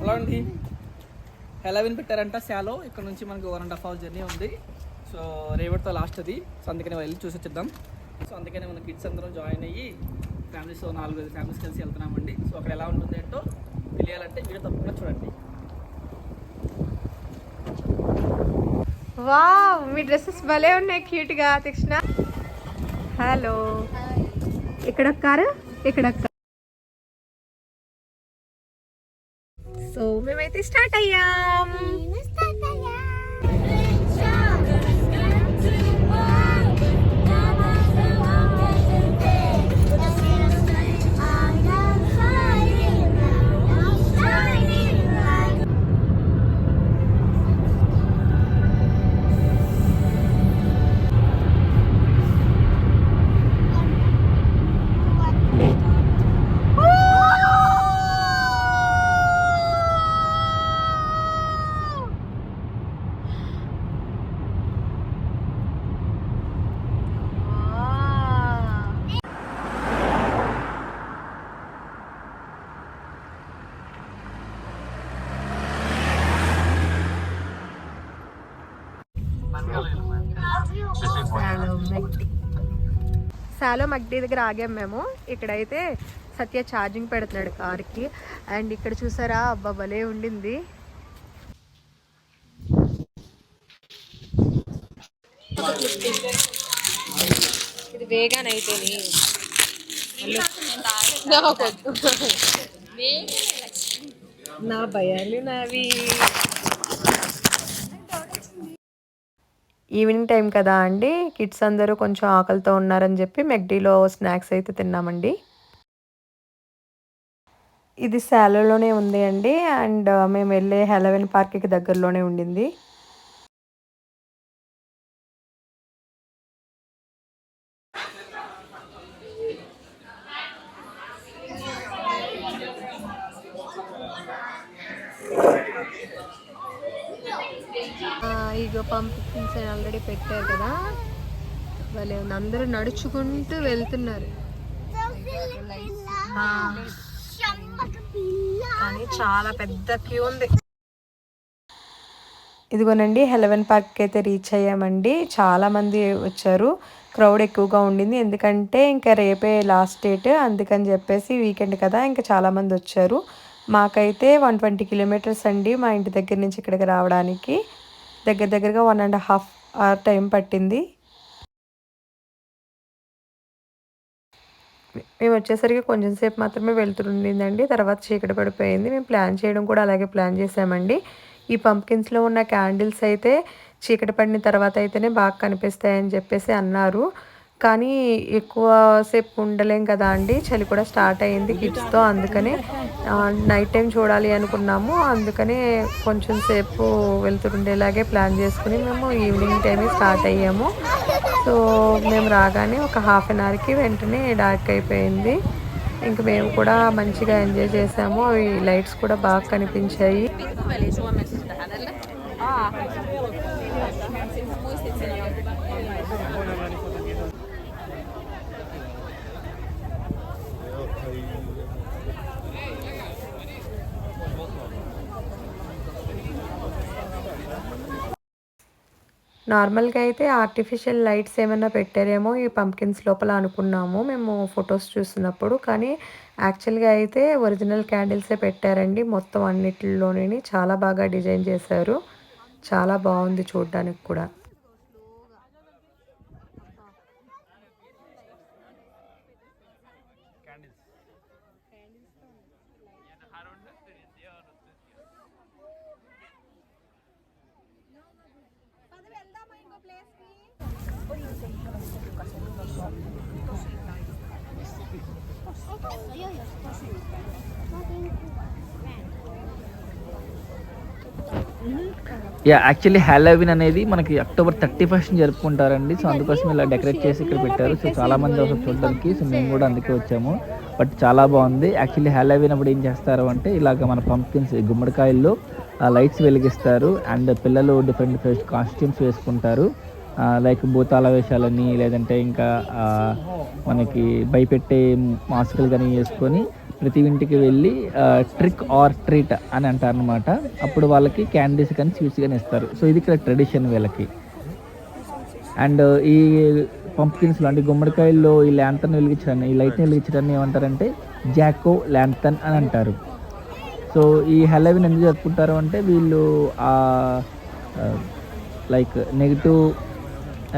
Hello అండి. హెలవిన్ పెట్టారంట శాలో. ఇక్కడ నుంచి మనకు one and half hour journey ఉంది. సో రేవడితో లాస్ట్ అది. సో అందుకని వెళ్ళి చూసి వచ్చేద్దాం. సో అందుకనే మన కిడ్స్ అందరం జాయిన్ అయ్యి ఫ్యామిలీస్ నాలుగు ఐదు ఫ్యామిలీస్ కలిసి వెళ్తున్నామండి. సో అక్కడ ఎలా ఉంటుంది ఏంటో తెలియాలంటే వీడియో తప్పకుండా చూడండి. వావ్ మీ డ్రెస్సెస్ భలే ఉన్నాయి క్యూట్గా తీక్షణ. హలో ఇక్కడ కారు ఇక్కడ సో మేమైతే స్టార్ట్ అయ్యాం. సాలో మగ్డీ దగ్గర ఆగాం మేము. ఇక్కడైతే సత్య ఛార్జింగ్ పెడుతున్నాడు కార్కి అండ్ ఇక్కడ చూసారా? అబ్బా భలే ఉండింది. ఇది వేగాన్ అయితే నా భయాలు నావి. ఈవినింగ్ టైం కదా అండి. కిడ్స్ అందరూ కొంచెం ఆకలితో ఉన్నారని చెప్పి మెక్డీలో స్నాక్స్ అయితే తిన్నామండి. ఇది శాలోలోనే ఉంది అండి. అండ్ మేము వెళ్ళే హెలవెన్ పార్క్కి దగ్గరలోనే ఉండింది. ఇగో పంపింగ్స్ ఆల్రెడీ పెట్టారు కదా. భలే ఉంది. అందరూ నడుచుకుంటూ వెళ్తున్నారు. కానీ చాలా పెద్ద క్యూ ఉంది. ఇదిగోనండి హెలవెన్ పార్క్ అయితే రీచ్ అయ్యామండి. చాలా మంది వచ్చారు. క్రౌడ్ ఎక్కువగా ఉండింది. ఎందుకంటే ఇంకా రేపే లాస్ట్ డేట్ అందుకని చెప్పేసి వీకెండ్ కదా ఇంకా చాలా మంది వచ్చారు. మాకైతే వన్ ట్వంటీ కిలోమీటర్స్ అండి మా ఇంటి దగ్గర నుంచి ఇక్కడికి రావడానికి. దగ్గర దగ్గరగా one and half hour time పట్టింది. మేము వచ్చేసరికి కొంచెం సేపు మాత్రమే వెళ్తుండిందండి తర్వాత చీకటి పడిపోయింది. మేము ప్లాన్ చేయడం కూడా అలాగే ప్లాన్ చేసామండి. ఈ పంప్కిన్స్లో ఉన్న క్యాండిల్స్ అయితే చీకటి పడిన తర్వాత అయితేనే బాగా కనిపిస్తాయని చెప్పేసి అన్నారు. కానీ ఎక్కువ సేపు ఉండలేం కదా అండి. చలి కూడా స్టార్ట్ అయ్యింది కిడ్స్తో అందుకనే నైట్ టైం చూడాలి అనుకున్నాము. అందుకనే కొంచెం సేపు వెళ్తుండేలాగే ప్లాన్ చేసుకుని మేము ఈవినింగ్ టైమే స్టార్ట్ అయ్యాము. సో మేము రాగానే ఒక హాఫ్ అన్ అవర్కి వెంటనే డార్క్ అయిపోయింది. ఇంక మేము కూడా మంచిగా ఎంజాయ్ చేసాము. ఈ లైట్స్ కూడా బాగా కనిపించాయి. నార్మల్గా అయితే ఆర్టిఫిషియల్ లైట్స్ ఏమైనా పెట్టారేమో ఈ పంప్కిన్స్ లోపల అనుకున్నాము మేము ఫొటోస్ చూసినప్పుడు కానీ యాక్చువల్గా అయితే ఒరిజినల్ క్యాండిల్సే పెట్టారండి. మొత్తం అన్నిటిలోని చాలా బాగా డిజైన్ చేశారు. చాలా బాగుంది చూడడానికి కూడా. యా యాక్చువల్లీ హ్యాలోవిన్ అనేది మనకి అక్టోబర్ థర్టీ ఫస్ట్ జరుపుకుంటారండి. సో అందుకోసం ఇలా డెకరేట్ చేసి ఇక్కడ పెట్టారు. సో చాలా మంది వస్తారు చూడడానికి. సో మేము కూడా అందుకే వచ్చాము. బట్ చాలా బాగుంది. యాక్చువల్లీ హ్యాలోవిన్ అప్పుడు ఏం చేస్తారు అంటే ఇలాగ మన పంప్కిన్స్ గుమ్మడికాయల్లో లైట్స్ వెలిగిస్తారు. అండ్ పిల్లలు డిఫరెంట్ డిఫరెంట్ కాస్ట్యూమ్స్ వేసుకుంటారు. లైక్ భూతాల వేషాలని లేదంటే ఇంకా మనకి భయపెట్టే మాస్కులు కానీ వేసుకొని ప్రతి ఇంటికి వెళ్ళి ట్రిక్ ఆర్ ట్రీట్ అని అంటారు అనమాట అప్పుడు వాళ్ళకి క్యాండీస్ కానీ స్వీట్స్ కానీ ఇస్తారు. సో ఇది ఇక్కడ ట్రెడిషన్ వీళ్ళకి. అండ్ ఈ పంప్కిన్స్లో అంటే గుమ్మడికాయల్లో ఈ ల్యాంతన్ వెలిగించడాన్ని ఈ లైట్ని వెలిగించడాన్ని ఏమంటారంటే జాకో ల్యాంతన్ అని అంటారు. సో ఈ హెలవిన్ ఎందుకు జరుపుకుంటారు అంటే వీళ్ళు లైక్ నెగిటివ్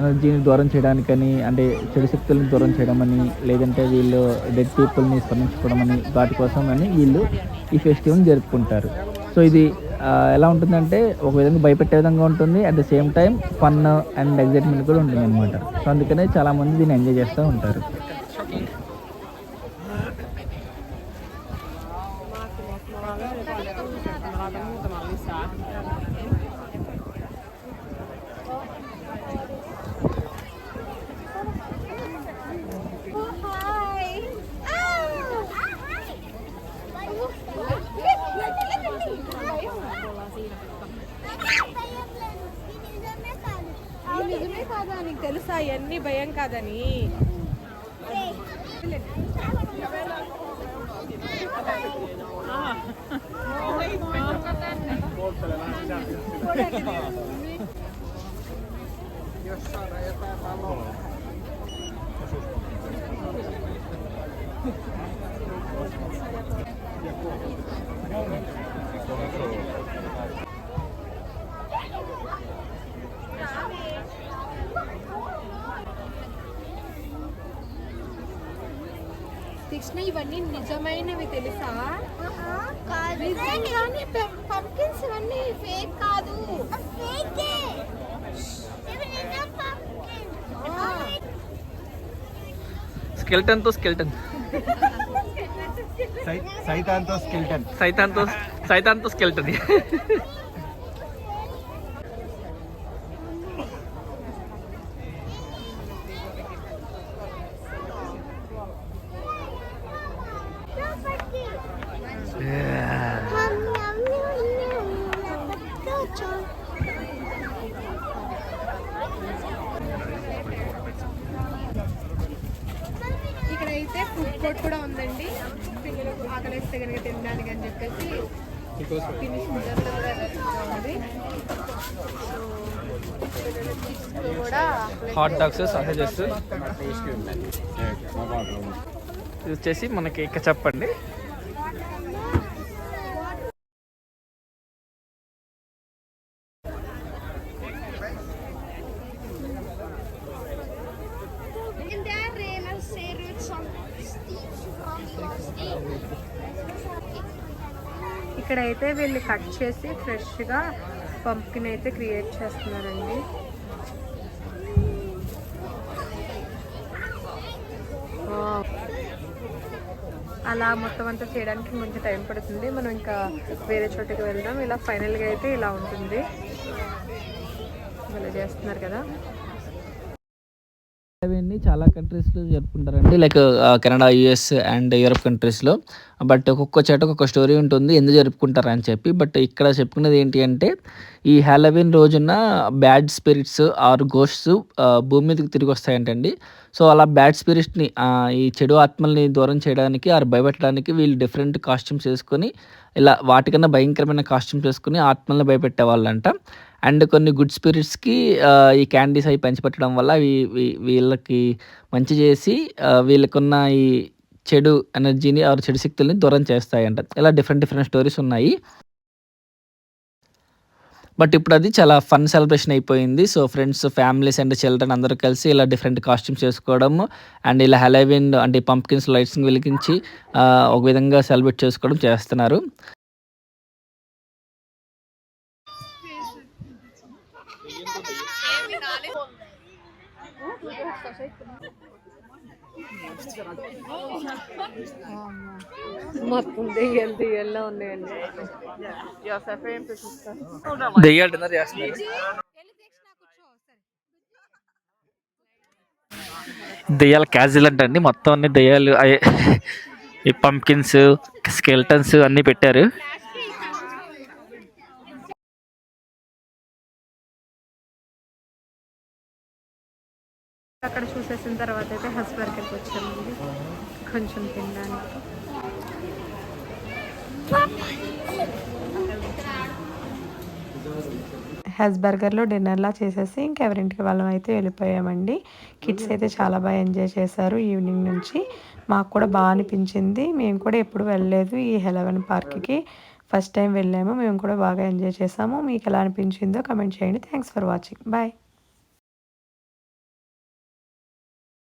ఎనర్జీని దూరం చేయడానికని అంటే చెడు శక్తులను దూరం చేయడం అని లేదంటే వీళ్ళు డెడ్ పీపుల్ని స్మరించుకోవడం అని వాటి కోసం అని వీళ్ళు ఈ ఫెస్టివల్ని జరుపుకుంటారు. సో ఇది ఎలా ఉంటుందంటే ఒక విధంగా భయపెట్టే విధంగా ఉంటుంది. At the same time fun and excitement కూడా ఉంటుంది అనమాట సో అందుకనే చాలామంది దీన్ని ఎంజాయ్ చేస్తూ ఉంటారు. ఇవన్నీ భయం కాదని కృష్ణ ఇవన్నీ నిజమైనవి తెలుసా? నిజంగానే పంకిన్స్ ఇవన్నీ ఫేక్ కాదు. స్కెల్టన్తో స్కెల్టన్. సైతాన్తో స్కెల్టన్. సైతాన్తో సైతాన్తో స్కెల్టన్. తినడానికి అని చెప్పేసి ఫినిష్ ముందరలో కూడా ఉంది సో పిల్లలకి కూడా హాట్ డాగ్స్ ఇది వచ్చేసి మనకి ఇక చెప్పండి ఇక్కడైతే వీళ్ళు కట్ చేసి ఫ్రెష్గా పంప్కిన్ అయితే క్రియేట్ చేస్తున్నారండి. అలా మొత్తం అంతా చేయడానికి కొంచెం టైం పడుతుంది. మనం ఇంకా వేరే చోటుకి వెళ్దాం. ఇలా ఫైనల్గా అయితే ఇలా ఉంటుంది. ఇలా చేస్తున్నారు కదా. అవన్నీ చాలా కంట్రీస్లో జరుపుకుంటారండి. Like Canada US and Europe కంట్రీస్లో. బట్ ఒక్కొక్క చోట ఒక్కొక్క స్టోరీ ఉంటుంది ఎందుకు జరుపుకుంటారు అని చెప్పి. బట్ ఇక్కడ చెప్పుకునేది ఏంటి అంటే ఈ హ్యాలోవిన్ రోజున బ్యాడ్ స్పిరిట్స్ ఆర్ గోస్ట్స్ భూమి మీదకి తిరిగి వస్తాయంటండి. సో అలా బ్యాడ్ స్పిరిట్స్ని ఈ చెడు ఆత్మల్ని దూరం చేయడానికి ఆరు భయపెట్టడానికి వీళ్ళు డిఫరెంట్ కాస్ట్యూమ్స్ వేసుకొని ఇలా వాటికన్నా భయంకరమైన కాస్ట్యూమ్స్ వేసుకొని ఆత్మల్ని భయపెట్టే వాళ్ళంట అండ్ కొన్ని గుడ్ స్పిరిట్స్కి ఈ క్యాండీస్ అవి పంచిపెట్టడం వల్ల వీళ్ళకి మంచి చేసి వీళ్ళకున్న ఈ చెడు ఎనర్జీని ఆర్ చెడు శక్తుల్ని దూరం చేస్తాయంట. ఇలా డిఫరెంట్ డిఫరెంట్ స్టోరీస్ ఉన్నాయి. బట్ ఇప్పుడు అది చాలా ఫన్ సెలబ్రేషన్ అయిపోయింది. So friends families and children అందరూ కలిసి ఇలా డిఫరెంట్ కాస్ట్యూమ్స్ చేసుకోవడం అండ్ ఇలా హెలవిన్ అంటే పంప్కిన్స్ లైట్స్ని వెలిగించి ఒక విధంగా సెలబ్రేట్ చేసుకోవడం చేస్తున్నారు. మొత్తం దెయ్యాలు దెయ్యాల్లో ఉన్నాయండి దెయ్యాలు డిన్నర్ చేస్తున్నారు దెయ్యాలు క్యాజువల్ అంటే అండి. మొత్తం అన్ని దెయ్యాలు అయ్యే ఈ పంకిన్స్ స్కెల్టన్స్ అన్నీ పెట్టారు. అక్కడ చూసేసిన తర్వాత అయితే హస్ వచ్చామండి. కొంచెం తినడానికి. హెస్ బర్గర్లో డిన్నర్లా చేసేసి ఇంకెవరింటికి వాళ్ళం అయితే వెళ్ళిపోయామండి. కిడ్స్ అయితే చాలా బాగా ఎంజాయ్ చేశారు ఈవినింగ్ నుంచి. మాకు కూడా బాగా అనిపించింది. మేము కూడా ఎప్పుడు వెళ్ళలేదు ఈ హెలవెన్ పార్క్కి. ఫస్ట్ టైం వెళ్ళాము. మేము కూడా బాగా ఎంజాయ్ చేసాము మీకు ఎలా అనిపించిందో కమెంట్ చేయండి. Thanks for watching. బాయ్.